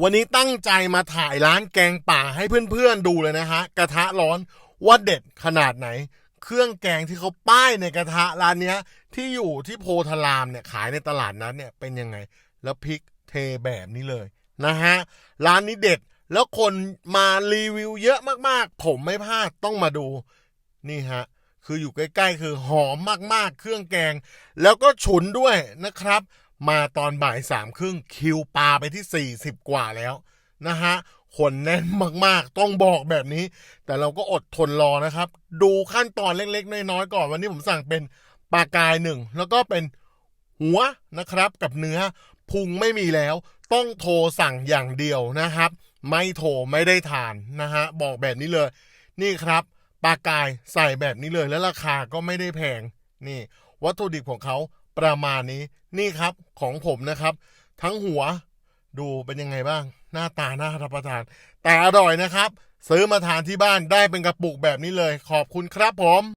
วันนี้ตั้งใจมาถ่ายร้านแกงป่าให้เพื่อนๆดูเลยนะฮะ กระทะร้อนว่าเด็ดขนาดไหน เครื่องแกงที่เขาป้ายในกระทะร้านเนี้ย ที่อยู่ที่โพธารามเนี่ยขายในตลาดนั้นเนี่ยเป็นยังไง แล้วพริกเทแบบนี้เลยนะฮะ ร้านนี้เด็ดแล้วคนมารีวิวเยอะมากๆ ผมไม่พลาดต้องมาดู นี่ฮะ คืออยู่ใกล้ๆ คือหอมมากๆ เครื่องแกง แล้วก็ฉุนด้วยนะครับ มาตอนบ่ายสามครึ่งคิวปลาไปที่ 40 กว่าแล้วนะฮะคนแน่นมากๆ ต้องบอกแบบนี้ แต่เราก็อดทนรอนะครับ ดูขั้นตอนเล็กๆ น้อยๆ ก่อนวันนี้ผมสั่งเป็นปลากายหนึ่งแล้วก็เป็นหัวนะครับกับเนื้อพุงไม่มีแล้ว ต้องโทรสั่งอย่างเดียวนะครับ ไม่โทรไม่ได้ทานนะฮะบอกแบบนี้เลย นี่ครับปลากายใส่แบบนี้เลยแล้วราคาก็ไม่ได้แพงนี่ วัตถุดิบของเขา ประมาณนี้นี่ครับของผมนะครับ ทั้งหัวดูเป็นยังไงบ้าง หน้าตาน่ารับประทาน แต่อร่อยนะครับ ซื้อมาทานที่บ้านได้เป็นกระปุกแบบนี้เลย ขอบคุณครับผม